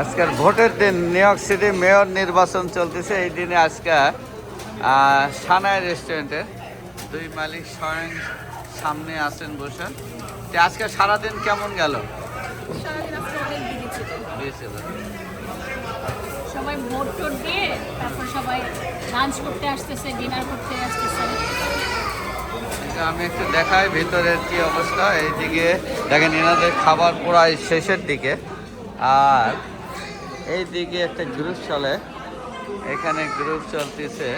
আজকের ভোটের দিন নিউ ইয়র্ক সিটি মেয়র নির্বাচন চলতেছে। এই দিনে আজকে আহ, সানাই রেস্টুরেন্টের দুই মালিক স্বয়ং সামনে আছেন বসে। তো আজকে সারাদিন কেমন গেল? সারাদিন আজকে অনেক বিজি ছিল। বেশ এবার। সবাই ভোট টোট দিয়ে তারপর সবাই লাঞ্চ করতে আসতেছে ডিনার করতে আসতেছে। আমি একটু দেখাই ভিতরের কি অবস্থা। এইদিকে দেখেন এনাদের খাবার প্রায় শেষের দিকে। আর এই দিকে একটা গ্রুপ চলে। এখানে গ্রুপ চলতেছে।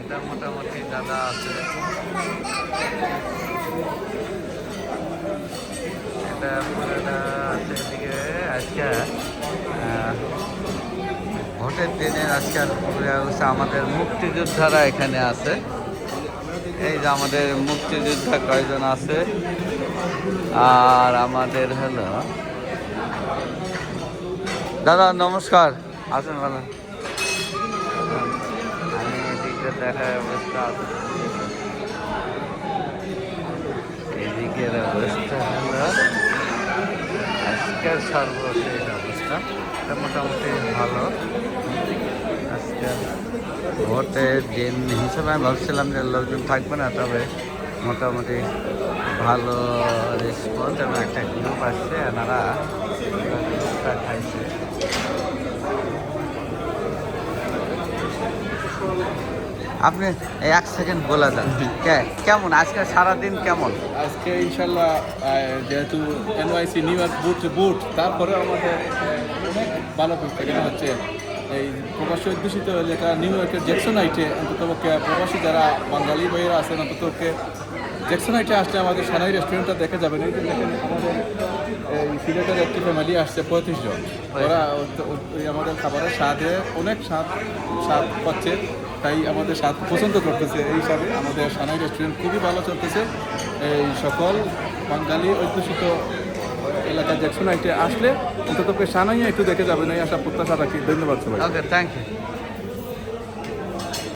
এটা মোটামুটি দাদা আছে। এটা আছে এদিকে। আজকে ভোটের দিনের অবস্থা আমাদের মুক্তিযোদ্ধারা এখানে আছে। এই যে আমাদের মুক্তিযোদ্ধা কয়জন আছে? আর আমাদের হলো দাদা, নমস্কার। আসুন ভালো দেখার অবস্থা অবস্থা অবস্থা। মোটামুটি ভালো। আজকের ভোটের দিন হিসেবে আমি ভাবছিলাম যে লোকজন থাকবে না, তবে মোটামুটি ভালো রেসপন্স এবং একটা গ্রুপ আসছে, এনারা খাইছে আপনি এক সেকেন্ড বলে দেন। কেমন? আজকে সারাদিন কেমন? আজকে ইনশাল্লাহ যেহেতু এনওয়াইসি নিউ ইয়র্ক বুট বুট তারপরে আমাদের অনেক ভালো পুস্তক হচ্ছে এই প্রবাসী অধ্যুষিত এলাকা নিউ ইয়র্কের জ্যাকসন হাইটে অন্ততপক্ষে প্রবাসী যারা বাঙালি ভাইয়েরা আছেন অন্ততপক্ষে জ্যাকসন হাইটে আসলে আমাদের সানাই রেস্টুরেন্টটা দেখা যাবে যে দেখেন আমাদের এই সিলেটের একটি ফ্যামিলি আসছে পঁয়ত্রিশ জন। ওরা আমাদের খাবারের স্বাদে অনেক স্বাদ স্বাদ পাচ্ছে। তাই আমাদের স্বাদ পছন্দ করতেছে। এই হিসাবে আমাদের সানাই রেস্টুরেন্ট খুবই ভালো চলতেছে। এই সকল বাঙালি অধ্যুষিত এলাকা যে সোনাইটে আসলে অন্তত সানাইয়ে একটু দেখে যাবেন। এই আশা প্রত্যাশা রাখি। ধন্যবাদ সবাই ওকে থ্যাংক ইউ